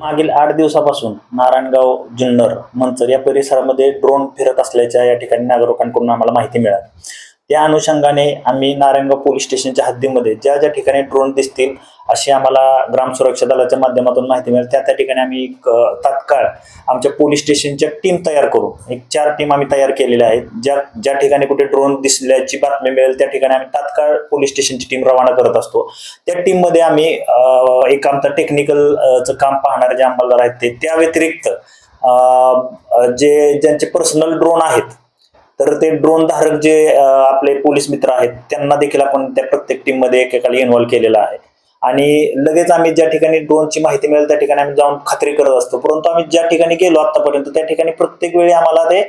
मागील आठ दिवसापासून नारायणगाव जुन्नर मंचर या परिसरामध्ये ड्रोन फिरत असल्याच्या या ठिकाणी नागरिकांकडून आम्हाला माहिती मिळाली. त्या अनुषंगाने आम्ही नारायणगाव पोलीस स्टेशनच्या हद्दीमध्ये ज्या ज्या ठिकाणी ड्रोन दिसतील अशी आम्हाला ग्राम सुरक्षा दलाच्या माध्यमातून माहिती मिळेल. त्या त्या ठिकाणी आम्ही तात्काळ आमच्या पोलीस स्टेशनच्या टीम तयार करू. एक चार टीम आम्ही तयार केलेल्या आहेत. ज्या ज्या ठिकाणी कुठे ड्रोन दिसल्याची बातमी मिळेल त्या ठिकाणी आम्ही तात्काळ पोलीस स्टेशनची टीम रवाना करत असतो. त्या टीममध्ये आम्ही एक आमचं टेक्निकलचं काम पाहणारे जे अंमलदार आहेत ते त्या व्यतिरिक्त जे ज्यांचे पर्सनल ड्रोन आहेत तर ते ड्रोन धारक जे आपले पोलीस मित्र आहेत त्यांना देखील आपण त्या प्रत्येक टीममध्ये एकेकाला इन्व्हॉल्व्ह केलेलं आहे. आणि लगेच आम्ही ज्या ठिकाणी ड्रोनची माहिती मिळेल त्या ठिकाणी आम्ही जाऊन खात्री करत असतो. परंतु आम्ही ज्या ठिकाणी गेलो आतापर्यंत त्या ठिकाणी प्रत्येक वेळी आम्हाला ते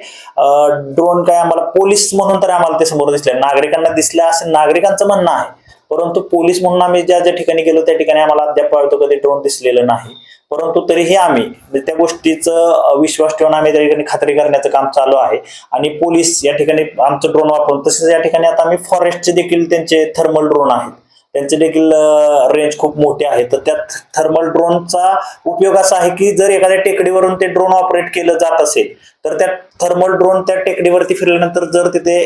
ड्रोन काय आम्हाला पोलीस म्हणून तर आम्हाला ते समोर दिसले. नागरिकांना दिसले असं नागरिकांचं म्हणणं आहे. परंतु पोलीस म्हणून आम्ही ज्या ज्या ठिकाणी गेलो त्या ठिकाणी आम्हाला अद्याप पाळतो कधी ड्रोन दिसलेलं नाही. परंतु तरीही आम्ही म्हणजे त्या गोष्टीचं विश्वास ठेवून आम्ही त्या ठिकाणी खात्री करण्याचं काम चालू आहे. आणि पोलीस या ठिकाणी आमचं ड्रोन वापरून तसेच या ठिकाणी आता आम्ही फॉरेस्टचे देखील त्यांचे थर्मल ड्रोन आहेत. त्यांचे देखील रेंज खूप मोठे आहे तर त्यात थर्मल ड्रोनचा उपयोग असा आहे की जर एखाद्या टेकडीवरून ते ड्रोन ऑपरेट केलं जात असेल तर त्या थर्मल ड्रोन त्या टेकडीवरती फिरल्यानंतर जर तिथे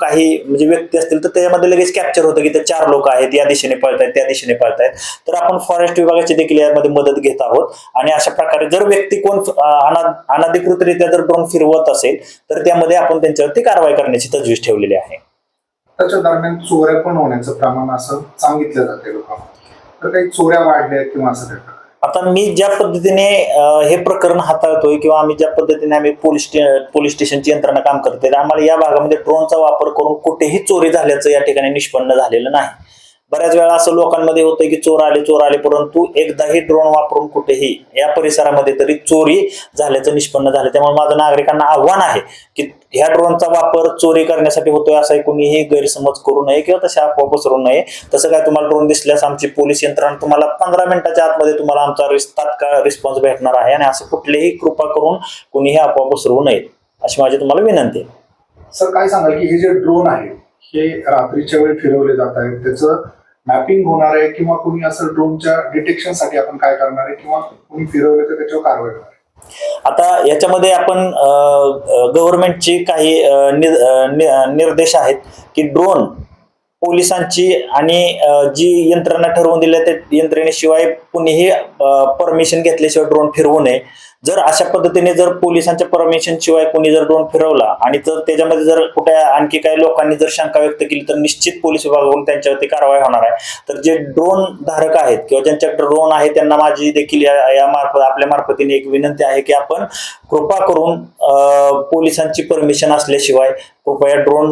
काही म्हणजे व्यक्ती असतील तर त्याच्यामध्ये लगेच कॅप्चर होतं की ते चार लोक आहेत या दिशेने पळतायत त्या दिशेने पळतायत. तर आपण फॉरेस्ट विभागाची देखील यामध्ये मदत घेत आहोत. आणि अशा प्रकारे जर व्यक्ती कोण अ, अना अनधिकृतरित्या जर ड्रोन फिरवत असेल तर त्यामध्ये आपण त्यांच्यावरती कारवाई करण्याची तजवीज ठेवलेली आहे. त्याच्या दरम्यान चोऱ्या पण होण्याचं प्रमाण असं सांगितलं जाते लोकांना. तर काही चोऱ्या वाढल्या किंवा असं काही आता मी ज्या पद्धतीने हे प्रकरण हाताळतोय किंवा आम्ही ज्या पद्धतीने आम्ही पोलीस पोलीस स्टेशनची यंत्रणा काम करते आम्हाला या भागामध्ये ड्रोनचा वापर करून कुठेही चोरी झाल्याचं या ठिकाणी निष्पन्न झालेलं नाही. बऱ्याच वेळा असं लोकांमध्ये होतं की चोर आले चोर आले परंतु एकदाही ड्रोन वापरून कुठेही या परिसरामध्ये तरी चोरी झाल्याचं निष्पन्न झालं. त्यामुळे माझं नागरिकांना आव्हान आहे की ह्या ड्रोनचा वापर चोरी करण्यासाठी होतोय असा कोणीही गैरसमज करू नये किंवा तशा अफवा पसरू नये. तसं काय तुम्हाला ड्रोन दिसल्यास आमची पोलीस यंत्रणा तुम्हाला पंधरा मिनिटाच्या आतमध्ये तुम्हाला आमचा तात्काळ रिस्पॉन्स भेटणार आहे आणि असं कुठलेही कृपा करून कोणीही अफवा पसरवू नये. अशी माझी तुम्हाला विनंती आहे. सर काय सांगाल की हे जे ड्रोन आहे हे रात्रीच्या वेळी फिरवले जात आहेत. त्याचं मॅपिंग होणार आहे किंवा कुणी असं ड्रोनच्या डिटेक्शनसाठी आपण काय करणार आहे किंवा कुणी फिरवले तर त्याच्यावर कारवाई करणार आता याच्यामध्ये आपण गव्हर्नमेंटचे काही निर्देश आहेत की ड्रोन पोलिसांची आणि जी यंत्रणा ठरवून दिल्या त्या यंत्रणेशिवाय कुणीही परमिशन घेतल्याशिवाय ड्रोन फिरवू नये. जर अशा पद्धतीने जर पोलिसांच्या परमिशन शिवाय कोणी जर ड्रोन फिरवला आणि जर त्याच्यामध्ये जर कुठे आणखी काही लोकांनी जर शंका व्यक्त केली तर निश्चित पोलीस विभागाकडून त्यांच्यावरती कारवाई होणार आहे. तर जे ड्रोन धारक आहेत किंवा ज्यांच्याकडे ड्रोन आहे त्यांना माझी देखील या मार्फत आपल्या मार्फतीने एक विनंती आहे की आपण कृपा करून पोलिसांची परमिशन असल्याशिवाय कृपया ड्रोन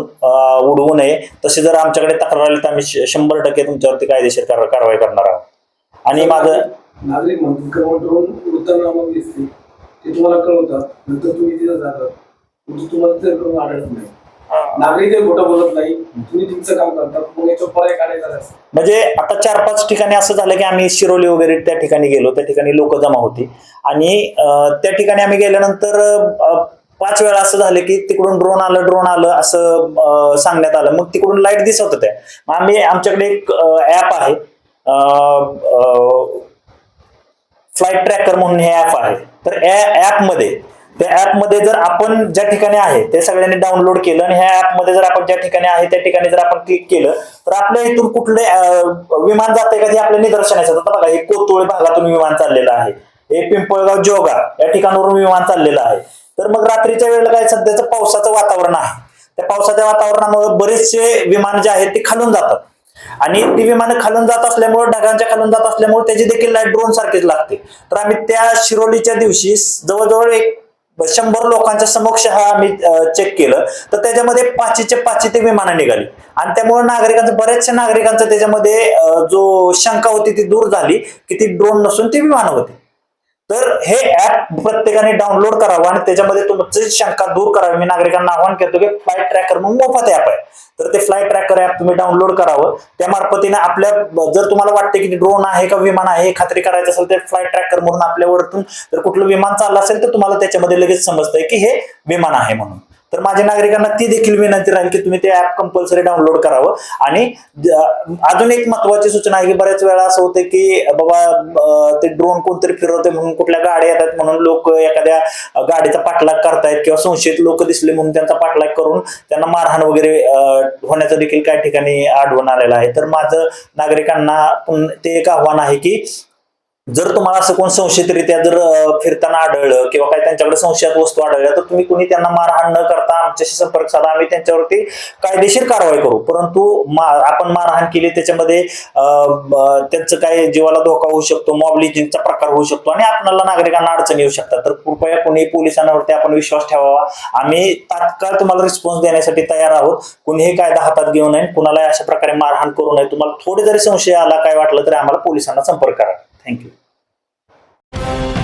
उडवू नये. तसे जर आमच्याकडे तक्रार आली तर आम्ही शंभर टक्के तुमच्यावरती कायदेशीर कार- कारवाई करणार आहोत. आणि माझं नागरिक मग ड्रोन उडताना दिसते. ते तुम्हाला कळवतात नंतर तुम्ही तिथं जातात. परंतु तुम्हाला ते आढळत नाही. नागरिक खोटं बोलत नाही तुम्ही तुमचं काम करतात मग पर्याय काढायचा म्हणजे आता चार पाच ठिकाणी असं झालं की आम्ही शिरोली वगैरे त्या ठिकाणी गेलो त्या ठिकाणी लोक जमा होती. आणि त्या ठिकाणी आम्ही गेल्यानंतर पाच वेळा असं झालं की तिकडून ड्रोन आलं ड्रोन आलं असं सांगण्यात आलं. मग तिकडून लाइट दिसत होत्या. मग आम्ही आमच्याकडे एक ऍप आहे. फ्लाईट ट्रॅकर म्हणून हे ऍप आहे. तर या ऍपमध्ये त्या ऍपमध्ये जर आपण ज्या ठिकाणी आहे ते सगळ्यांनी डाउनलोड केलं आणि ह्या ऍपमध्ये जर आपण ज्या ठिकाणी आहे त्या ठिकाणी जर आपण क्लिक केलं तर आपल्या इथून कुठले विमान जाते का ते आपल्या निदर्शनास येतात बघा हे कोतुळे भागातून विमान चाललेलं आहे. हे पिंपळगाव जोगा या ठिकाणावरून विमान चाललेलं आहे. तर मग रात्रीच्या वेळेला काय सध्याचं पावसाचं वातावरण आहे. त्या पावसाच्या वातावरणामुळे बरेचसे विमान जे आहेत ते खालून जातात. आणि ती विमानं खालून जात असल्यामुळे ढगांच्या खालून जात असल्यामुळे त्याची देखील लाइट ड्रोन सारखीच लागते. तर आम्ही त्या शिरोलीच्या दिवशी जवळजवळ एक शंभर लोकांच्या समक्ष हा आम्ही चेक केलं. तर त्याच्यामध्ये पाचशेचे पाचशे ते विमानं निघाली. आणि त्यामुळे नागरिकांचं बऱ्याचशा नागरिकांचं त्याच्यामध्ये जो शंका होती ती दूर झाली की ती ड्रोन नसून ती विमानं होती. तर हे ऍप प्रत्येकाने डाउनलोड करावं आणि त्याच्यामध्ये तुमची शंका दूर करावी. मी नागरिकांना आवाहन करतो की फ्लाईट ट्रॅकर म्हणून मोफत ऍप आहे. तर ते फ्लाईट ट्रॅकर ऍप तुम्ही डाउनलोड करावं. त्या मार्फतीने आपल्या जर तुम्हाला वाटते की ड्रोन आहे का विमान आहे हे खात्री करायचं असेल तर फ्लाईट ट्रॅकर म्हणून आपल्यावरतून जर कुठलं विमान चाललं असेल तर तुम्हाला त्याच्यामध्ये लगेच समजतंय की हे विमान आहे म्हणून. तर माझ्या नागरिकांना ती देखील विनंती राहील की तुम्ही ते ऍप कंपल्सरी डाउनलोड करावं. आणि अजून एक महत्वाची सूचना आहे की बऱ्याच वेळा असं होतं की बाबा ते ड्रोन कोणतरी फिरवते म्हणून कुठल्या गाड्या येतात म्हणून लोक एखाद्या गाडीचा पाठलाग करतायत किंवा संशयित लोक दिसले म्हणून त्यांचा पाठलाग करून त्यांना मारहाण वगैरे होण्याचं देखील काही ठिकाणी आढळून आलेलं आहे. तर माझं नागरिकांना ते एक आव्हान आहे की जर तुम्हाला असं कोण संशयितरित्या जर फिरताना आढळलं किंवा काही त्यांच्याकडे संशयात वस्तू आढळल्या तर तुम्ही कुणी त्यांना मारहाण न करता आमच्याशी संपर्क साधा. आम्ही त्यांच्यावरती कायदेशीर कारवाई करू. परंतु मा- आपण मारहाण केली त्याच्यामध्ये त्यांचं काय जीवाला धोका होऊ शकतो मॉब प्रकार होऊ शकतो आणि आपल्याला नागरिकांना अडचण येऊ शकतात. तर कृपया कुणी पोलिसांवरती आपण विश्वास ठेवावा. आम्ही तात्काळ तुम्हाला रिस्पॉन्स देण्यासाठी तयार आहोत. कुणीही कायदा हातात घेऊ नये. कुणालाही अशा प्रकारे मारहाण करू नये. तुम्हाला थोडे जरी संशय आला काय वाटलं तरी आम्हाला पोलिसांना संपर्क करा. Thank you.